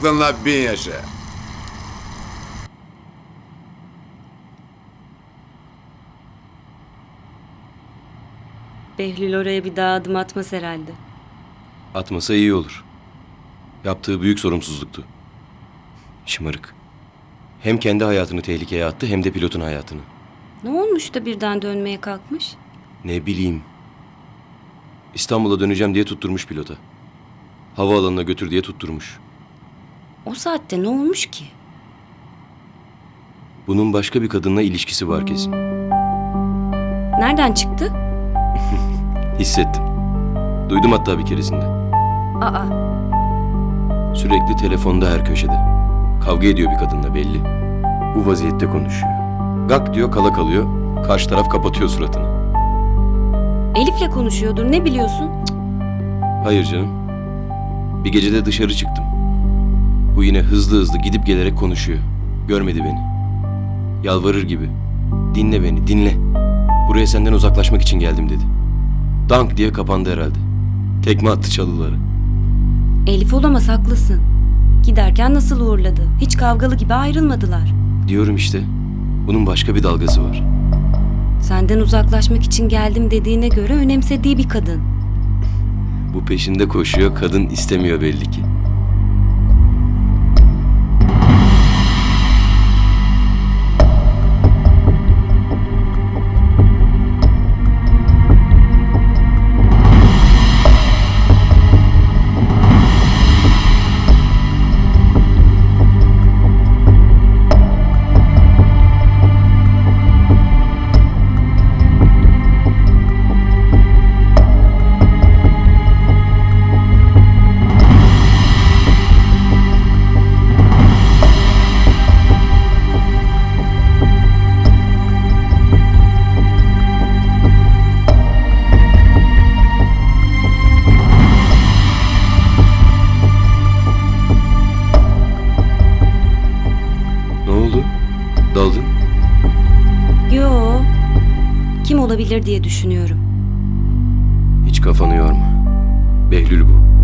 aklınla bin yaşa. Behlül oraya bir daha adım atmaz herhalde. Atmasa iyi olur. Yaptığı büyük sorumsuzluktu. Şımarık. Hem kendi hayatını tehlikeye attı hem de pilotun hayatını. Ne olmuş da birden dönmeye kalkmış? Ne bileyim. İstanbul'a döneceğim diye tutturmuş pilota. Havaalanına götür diye tutturmuş. O saatte ne olmuş ki? Bunun başka bir kadınla ilişkisi var kesin. Nereden çıktı? Hissettim. Duydum hatta bir keresinde. Aa, Sürekli telefonda her köşede. Kavga ediyor bir kadınla belli. Bu vaziyette konuşuyor. Gak diyor kala kalıyor. Karşı taraf kapatıyor suratını. Elif'le konuşuyordur ne biliyorsun? Hayır canım. Bir gecede dışarı çıktım. Bu yine hızlı hızlı gidip gelerek konuşuyor. Görmedi beni. Yalvarır gibi. Dinle beni, dinle. Buraya senden uzaklaşmak için geldim dedi. Dank diye kapandı herhalde. Tekme attı çalıları. Elif olamaz haklısın. Giderken nasıl uğurladı? Hiç kavgalı gibi ayrılmadılar. Diyorum işte. Bunun başka bir dalgası var. Senden uzaklaşmak için geldim dediğine göre önemsediği bir kadın. Bu peşinde koşuyor, kadın istemiyor belli ki. Daldın? Yo, kim olabilir diye düşünüyorum. Hiç kafanı yorma. Behlül bu.